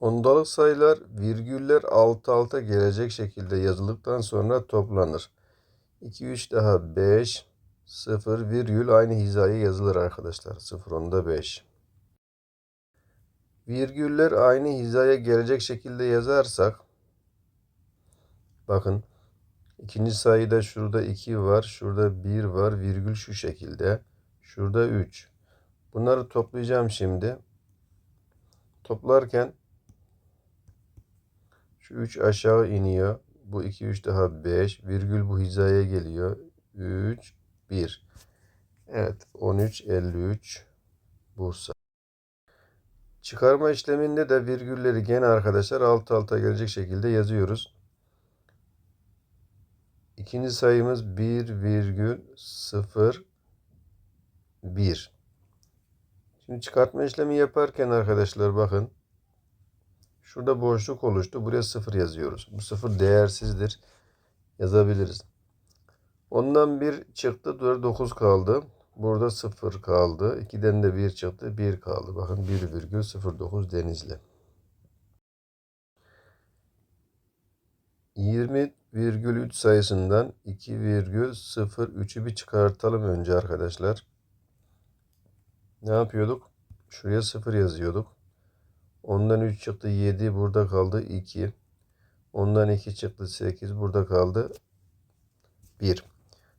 Ondalık sayılar virgüller alt alta gelecek şekilde yazıldıktan sonra toplanır. 2, 3 daha 5, 0 virgül aynı hizaya yazılır arkadaşlar. 0 onda 5. Virgüller aynı hizaya gelecek şekilde yazarsak bakın ikinci sayıda şurada 2 var, şurada 1 var, virgül şu şekilde. Şurada 3. Bunları toplayacağım şimdi. Toplarken şu 3 aşağı iniyor. Bu 2 3 daha 5. Virgül bu hizaya geliyor. 3 1. Evet 13 53 Bursa. Çıkarma işleminde de virgülleri gene arkadaşlar alt alta gelecek şekilde yazıyoruz. İkinci sayımız 1 virgül 0 1. Şimdi çıkartma işlemi yaparken arkadaşlar bakın. Şurada boşluk oluştu. Buraya 0 yazıyoruz. Bu 0 değersizdir. Yazabiliriz. Ondan 1 çıktı. 9 kaldı. Burada 0 kaldı. 2'den de 1 çıktı. 1 kaldı. Bakın 1,09 Denizli. 20,3 sayısından 2,03'ü bir çıkartalım önce arkadaşlar. Ne yapıyorduk? Şuraya 0 yazıyorduk. Ondan 3 çıktı 7 burada kaldı 2. Ondan 2 çıktı 8 burada kaldı 1.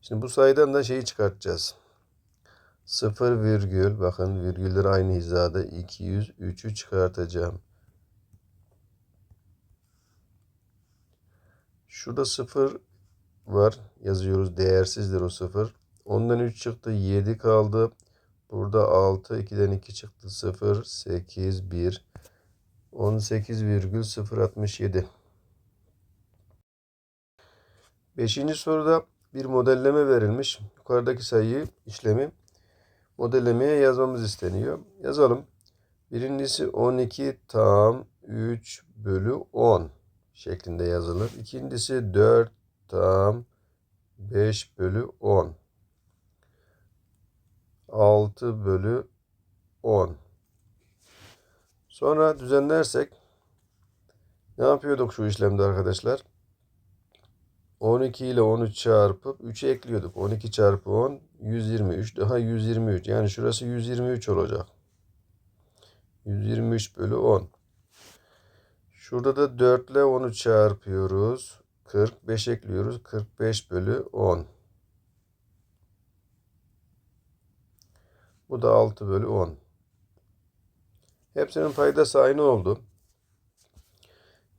Şimdi bu sayıdan da şeyi çıkartacağız. 0 virgül bakın virgüller aynı hizada 203'ü çıkartacağım. Şurada 0 var yazıyoruz değersizdir o 0. Ondan 3 çıktı 7 kaldı. Burada 6 2'den 2 çıktı 0 8 1 18,067 Beşinci soruda bir modelleme verilmiş. Yukarıdaki sayıyı işlemi modellemeye yazmamız isteniyor. Yazalım. Birincisi 12 tam 3 bölü 10 şeklinde yazılır. İkincisi 4 tam 5 bölü 10. 6 bölü 10. Sonra düzenlersek ne yapıyorduk şu işlemde arkadaşlar? 12 ile 13 çarpıp 3'e ekliyorduk. 12 çarpı 10 123 daha 123. Yani şurası 123 olacak. 123 bölü 10. Şurada da 4 ile 10'u çarpıyoruz. 45 ekliyoruz. 45 bölü 10. Bu da 6 bölü 10. Hepsinin paydası aynı oldu.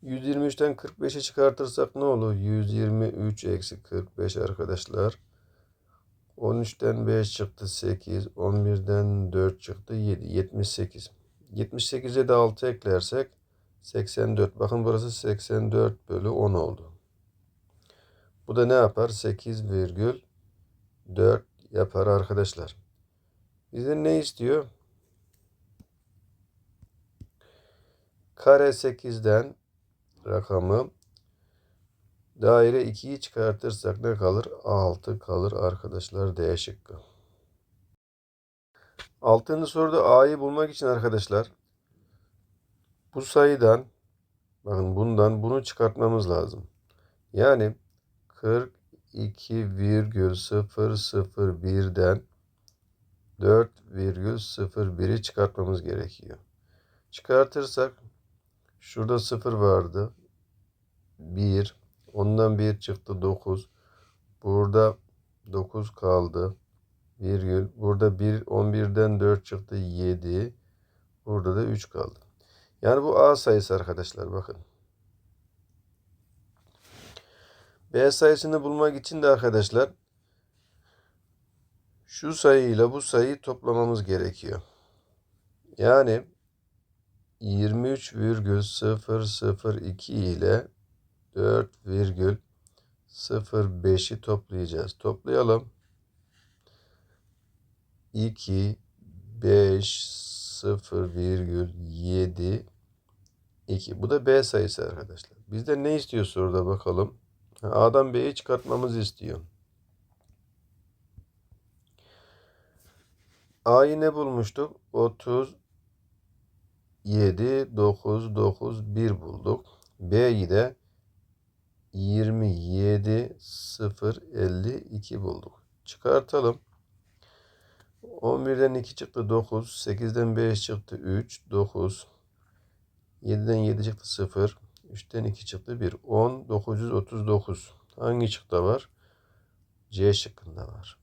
123'ten 45'i çıkartırsak ne olur? 123 eksi 45 arkadaşlar. 13'ten 5 çıktı 8. 11'den 4 çıktı 7. 78. 78'e de 6 eklersek 84. Bakın burası 84 bölü 10 oldu. Bu da ne yapar? 8,4 yapar arkadaşlar. Bizden ne istiyor? Kare 8'den rakamı daire 2'yi çıkartırsak ne kalır? 6 kalır arkadaşlar D şıkkı. Altıncı soruda A'yı bulmak için arkadaşlar bu sayıdan bakın bundan bunu çıkartmamız lazım. Yani 42,001'den 4,01'i çıkartmamız gerekiyor. Çıkartırsak şurada 0 vardı. 1. Ondan 1 çıktı 9. Burada 9 kaldı. Virgül. Burada 1 11'den 4 çıktı 7. Burada da 3 kaldı. Yani bu A sayısı arkadaşlar bakın. B sayısını bulmak için de arkadaşlar şu sayıyla bu sayıyı toplamamız gerekiyor. Yani 23,002 ile 4,05'i toplayacağız. Toplayalım. 2, 5, 0,7, 2. Bu da B sayısı arkadaşlar. Bizde ne istiyor soruda bakalım. A'dan B'yi çıkartmamızı istiyor. A'yı ne bulmuştuk? 30 7, 9, 9, 1 bulduk. B'yi de 27, 0, 52 bulduk. Çıkartalım. 11'den 2 çıktı 9. 8'den 5 çıktı 3. 9. 7'den 7 çıktı 0. 3'ten 2 çıktı 1. 10. 939. Hangi çıktı var? C şıkkında var.